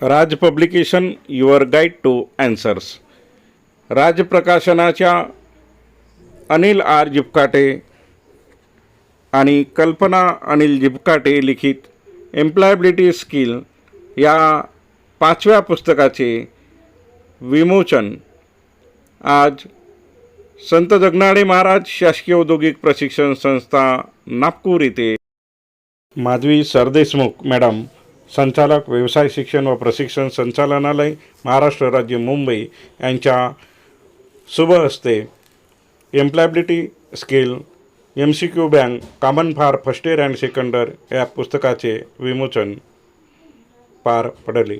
Raj publication your guide to answers Raj प्रकाशनाच्या Anil R Jipkate आणि कल्पना अनिल जिपकाटे लिखित employability skill या पाचव्या पुस्तकाचे विमोचन आज संत जगनाडे महाराज शासकीय औद्योगिक प्रशिक्षण संस्था नागपूर येथे माधवी सरदेशमुख मॅडम संचालक व्यवसाय शिक्षण व प्रशिक्षण संचालनालय महाराष्ट्र राज्य मुंबई यांच्या शुभ हस्ते employability skill M C Q bank common for first year and second या पुस्तकाचे विमोचन पार पडले.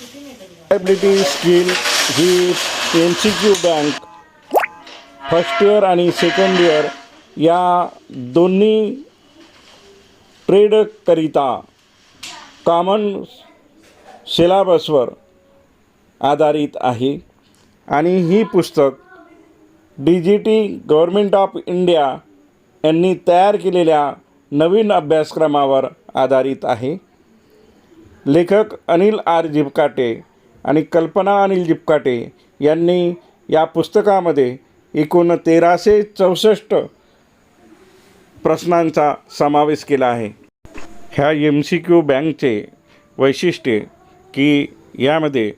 लायबिलिटी स्किल ही M C Q bank first year आणि सेकंड इयर या दोन्ही ट्रेडकरिता कॉमन सिलेबसवर आधारित आहे. आणि ही पुस्तक D G T government of India यांनी तयार केलेल्या नवीन अभ्यासक्रमावर आधारित आहे. लेखक अनिल आर जिपकाटे आणि कल्पना अनिल जिपकाटे यांनी या पुस्तकामध्ये एकूण तेराशे चौसष्ट प्रश्नांचा समावेश केला आहे. ह्या एम सी क्यू बँकचे वैशिष्ट्य की यामध्ये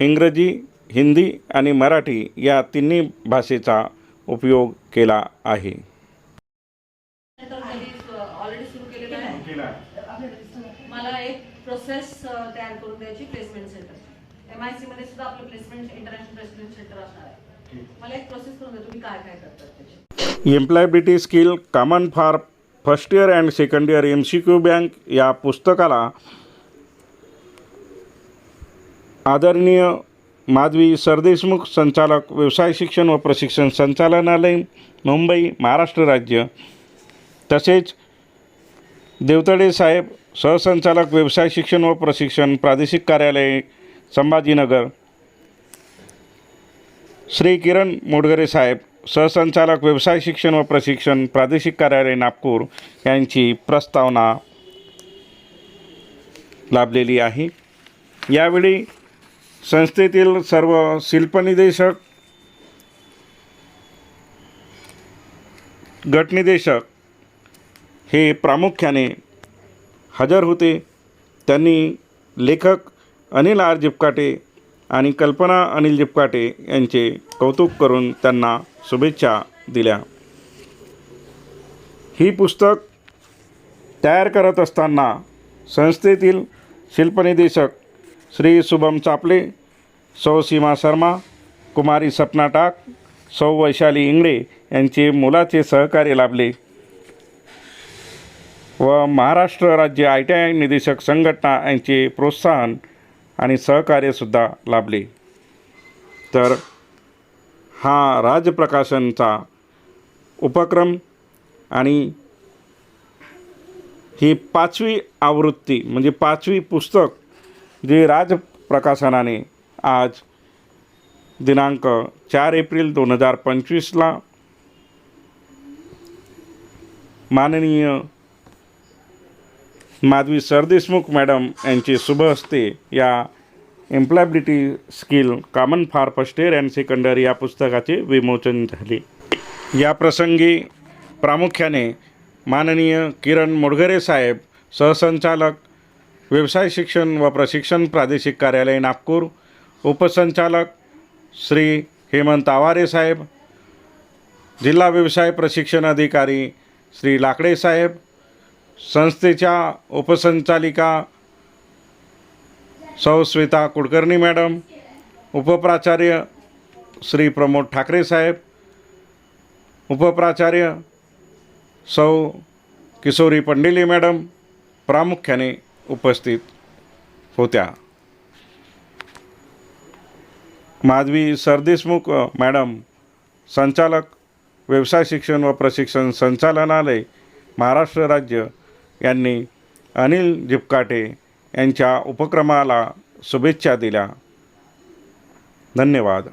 इंग्रजी हिंदी आणि मराठी या तिन्ही भाषेचा उपयोग केला आहे. ऑलरेडी सुरू केलेलं आहे. मला एक प्रोसेस तयार करून द्यायची placement centre M I C मध्ये सुद्धा आपलं प्लेसमेंट इंटरनॅशनल प्लेसमेंट सेंटर असणार आहे. मला एक प्रोसेस करून द्या तुम्ही काय काय करतात त्याची. Employability skill common for first year and second year M C Q bank या पुस्तकाला आदरणीय माधवी सरदेशमुख संचालक व्यवसाय शिक्षण व प्रशिक्षण संचालनालय मुंबई महाराष्ट्र राज्य. तसेच देवतडे साहेब सहसंचालक व्यवसाय शिक्षण व प्रशिक्षण प्रादेशिक कार्यालय संभाजीनगर. श्री किरण मोडगरे साहेब सहसंचालक व्यवसाय शिक्षण व प्रशिक्षण प्रादेशिक कार्यालय नागपूर यांची प्रस्तावना लाभलेली आहे. यावेळी संस्थेतील सर्व शिल्पनिदेशक गटनिदेशक हे प्रामुख्याने हजर होते. त्यांनी लेखक अनिल आर. जिपकाटे आणि कल्पना अनिल जिपकाटे यांचे कौतुक करून त्यांना शुभेच्छा दिल्या. ही पुस्तक तयार करत असताना संस्थेतील शिल्पनिदेशक श्री शुभम चापले सौ सीमा शर्मा कुमारी सपना टाक सौ वैशाली इंगळे यांचे मोलाचे सहकार्य लाभले. व महाराष्ट्र राज्य आय टी आय निदेशक संघटना यांचे प्रोत्साहन आणि सहकार्यसुद्धा लाभले. तर हा राजप्रकाशनचा उपक्रम आणि ही पाचवी आवृत्ती म्हणजे पाचवी पुस्तक जे राजप्रकाशनाने आज दिनांक चार एप्रिल दोन हजार पंचवीसला माननीय माधवी सरदेशमुख मॅडम यांचे शुभ हस्ते या employability skill common for first year and secondary या पुस्तकाचे विमोचन झाले. या प्रसंगी प्रामुख्याने माननीय किरण मोडगरे साहेब सहसंचालक व्यवसाय शिक्षण व प्रशिक्षण प्रादेशिक कार्यालय नागपूर उपसंचालक श्री हेमंत आवारे साहेब जिल्हा व्यवसाय प्रशिक्षण अधिकारी श्री लाकडे साहेब संस्थेच्या उपसंचालिका सौ श्वेता कुलकर्णी मॅडम उपप्राचार्य श्री प्रमोद ठाकरे साहेब उपप्राचार्य सौ किशोरी पंडिले मॅडम प्रामुख्याने उपस्थित होत्या. माधवी सरदेशमुख मॅडम संचालक व्यवसाय शिक्षण व प्रशिक्षण संचालनालय महाराष्ट्र राज्य यांनी अनिल जिपकाटे यांच्या उपक्रमाला शुभेच्छा दिल्या. धन्यवाद.